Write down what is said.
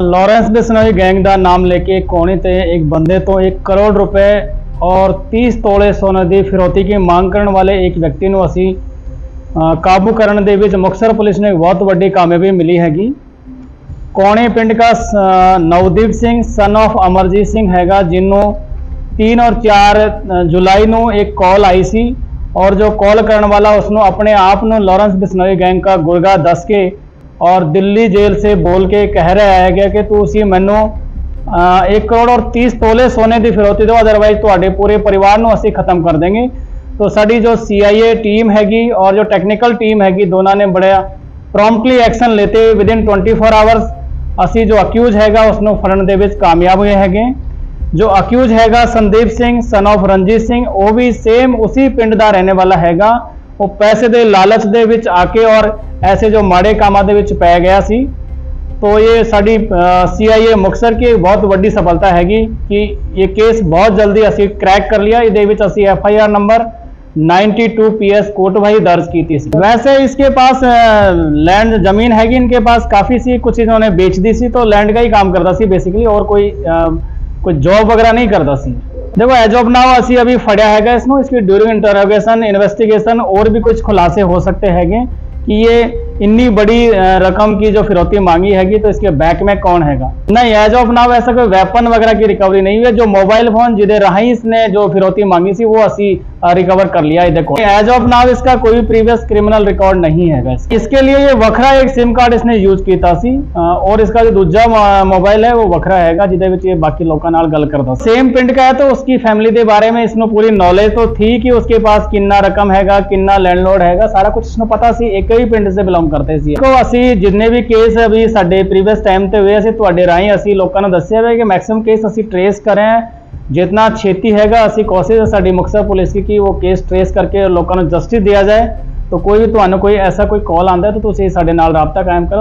Lawrence Bishnoi gang ਦਾ ਨਾਮ ਲੈ ਕੇ ਕੋਣੀ ਤੇ ਇੱਕ ਬੰਦੇ ਤੋਂ 1 ਕਰੋੜ ਰੁਪਏ ਔਰ 30 ਤੋਲੇ ਸੋਨੇ ਦੀ ਫਿਰੌਤੀ ਦੀ ਮੰਗ ਕਰਨ ਵਾਲੇ ਇੱਕ ਵਿਅਕਤੀ ਨੂੰ ਅਸੀਂ ਕਾਬੂ ਕਰਨ ਦੇ ਵਿੱਚ ਮੁਕਤਸਰ ਪੁਲਿਸ ਨੂੰ ਇੱਕ ਬਹੁਤ ਵੱਡੀ ਕਾਮਯਾਬੀ ਮਿਲੀ ਹੈਗੀ। ਕੋਣੇ ਪਿੰਡ ਦਾ ਸ- ਨਵਦੀਪ ਸਿੰਘ ਸਨ of ਅਮਰਜੀਤ ਸਿੰਘ ਹੈਗਾ, ਜਿਹਨੂੰ 3 ਔਰ 4 ਜੁਲਾਈ ਨੂੰ ਇੱਕ ਕਾਲ ਆਈ ਸੀ ਔਰ ਜੋ ਕਾਲ ਕਰਨ ਵਾਲਾ ਉਸਨੂੰ ਆਪਣੇ ਆਪ ਨੂੰ ਲਾਰੈਂਸ ਬਿਸਨੋਈ ਗੈਂਗ ਦਾ ਗੁਰਗਾ ਦੱਸ ਕੇ ਔਰ ਦਿੱਲੀ ਜੇਲ੍ਹ ਸੇ ਬੋਲ ਕੇ ਕਹਿ ਰਿਹਾ ਹੈਗਾ ਕਿ ਤੁਸੀਂ ਮੈਨੂੰ 1 ਕਰੋੜ ਔਰ 30 ਤੋਲੇ ਸੋਨੇ ਦੀ ਫਿਰੌਤੀ ਦਿਓ ਅਦਰਵਾਈਜ਼ ਤੁਹਾਡੇ ਪੂਰੇ ਪਰਿਵਾਰ ਨੂੰ ਅਸੀਂ ਖਤਮ ਕਰ ਦੇਂਗੇ। ਤੋ ਸਾਡੀ ਜੋ CIA ਟੀਮ ਹੈਗੀ ਔਰ ਜੋ ਟੈਕਨੀਕਲ ਟੀਮ ਹੈਗੀ, ਦੋਨਾਂ ਨੇ ਬੜਾ ਪ੍ਰੋਮਪਟਲੀ ਐਕਸ਼ਨ ਲੈਤੇ ਵਿਦਿਨ 24 ਆਵਰਸ ਅਸੀਂ ਜੋ ਅਕਿਊਜ਼ ਹੈਗਾ ਉਸ ਨੂੰ ਫੜਨ ਦੇ ਵਿੱਚ ਕਾਮਯਾਬ ਹੋਏ ਹੈਗੇ। ਜੋ ਅਕਿਊਜ਼ ਹੈਗਾ, ਸੰਦੀਪ ਸਿੰਘ ਸਨ of ਰਣਜੀਤ ਸਿੰਘ, ਉਹ ਵੀ ਸੇਮ ਉਸੇ ਪਿੰਡ ਦਾ ਰਹਿਣੇ ਵਾਲਾ ਹੈਗਾ। ਉਹ ਪੈਸੇ ਦੇ ਲਾਲਚ ਦੇ ਵਿੱਚ ਆ ਕੇ ਔਰ ਐਸੇ ਜੋ ਮਾੜੇ ਕੰਮਾਂ ਦੇ ਵਿੱਚ ਪੈ ਗਿਆ ਸੀ ਤੋ ਇਹ ਸਾਡੀ ਸੀਆਈਏ ਮੁਕਤਸਰ ਕੀ ਬਹੁਤ ਵੱਡੀ ਸਫਲਤਾ ਹੈਗੀ ਕਿ ਇਹ ਕੇਸ ਬਹੁਤ ਜਲਦੀ ਅਸੀਂ ਕ੍ਰੈਕ ਕਰ ਲਿਆ ਇਹਦੇ ਵਿੱਚ ਅਸੀਂ F I R number 92 PS Kotbhai दर्ज की थी वैसे इसके पास लैंड जमीन हैगी इनके पास काफी सी कुछ इन्होंने बेच दी सी तो लैंड का ही काम करता सी बेसिकली और कोई अ, कोई जॉब वगैरह नहीं करता सी देखो एज ऑफ नाउ ਅਸੀਂ ਅਭੀ ਫੜਿਆ ਹੈਗਾ ਇਸ ਨੂੰ इसकी ड्यूरिंग इंटरोगेशन इन्वेस्टिगेशन और भी कुछ खुलासे हो सकते हैगे कि ये इतनी बड़ी रकम की जो फिरौती मांगी हैगी तो इसके बैक में कौन हैगा? नहीं एज ऑफ़ नाउ ऐसा कोई वेपन वगैरह की रिकवरी नहीं हुई है। जो मोबाइल फ़ोन जिधे राही इसने, जो फिरौती मांगी थी, वो ਅਸੀਂ रिकवर कर लिया ये देखो एज ऑफ नाउ इसका कोई प्रीवियस क्रिमिनल रिकॉर्ड नहीं है इसके लिए ये वखरा एक सिम कार्ड इसने यूज ਕੀਤਾ ਸੀ ਔਰ ਇਸਕਾ ਜੋ ਦੂਜਾ ਮੋਬਾਈਲ ਹੈ ਉਹ ਵੱਖਰਾ ਹੈਗਾ ਜਿਹਦੇ ਵਿੱਚ ਇਹ ਬਾਕੀ ਲੋਕਾਂ ਨਾਲ ਗੱਲ ਕਰਦਾ ਸੇਮ ਪਿੰਡ ਦਾ ਹੈ ਤਾਂ ਉਸकी ਫੈਮਿਲੀ ਦੇ ਬਾਰੇ ਮੇਂ ਇਸਨੂੰ ਪੂਰੀ ਨੌਲੇਜ ਤਾਂ ਥੀ ਕਿ ਉਸਕੇ ਪਾਸ ਕਿੰਨਾ ਰਕਮ ਹੈਗਾ ਕਿੰਨਾ ਲੈਂਡਲੋਰਡ ਹੈਗਾ ਸਾਰਾ ਕੁਝ ਇਸਨੂੰ ਪਤਾ ਸੀ ਇੱਕ ਹੀ ਪਿੰਡ ਸੇ ਬਿਲੋਂਗ ਕਰਤੇ ਸੀ ਕੋ ਅਸੀਂ ਜਿੰਨੇ ਵੀ ਕੇਸ ਅਭੀ ਸਾਡੇ ਪ੍ਰੀਵੀਅਸ ਟਾਈਮ ਤੇ ਹੋਏ ਅਸੀਂ ਤੁਹਾਡੇ ਰਾਹੀਂ ਅਸੀਂ ਲੋਕਾਂ ਨੂੰ ਦੱਸਿਆ ਹੈ ਕਿ ਮੈਕਸਿਮਮ ਕੇਸ ਅਸੀਂ ਟ੍ਰੇਸ ਕਰੇ ਹਾਂ ਜਿਤਨਾ ਛੇਤੀ ਹੈਗਾ, ਅਸੀਂ ਕੋਸ਼ਿਸ਼ ਸਾਡੀ ਮੁਕਤਸਰ ਪੁਲਿਸ ਦੀ ਕਿ ਉਹ ਕੇਸ ਟਰੇਸ ਕਰਕੇ ਲੋਕਾਂ ਨੂੰ ਜਸਟਿਸ ਦਿਆ ਜਾਏ। ਤਾਂ ਕੋਈ ਵੀ ਤੁਹਾਨੂੰ ਕੋਈ ਐਸਾ ਕੋਈ ਕਾਲ ਆਉਂਦਾ ਤਾਂ ਤੁਸੀਂ ਸਾਡੇ ਨਾਲ ਰਾਬਤਾ ਕਾਇਮ ਕਰੋ।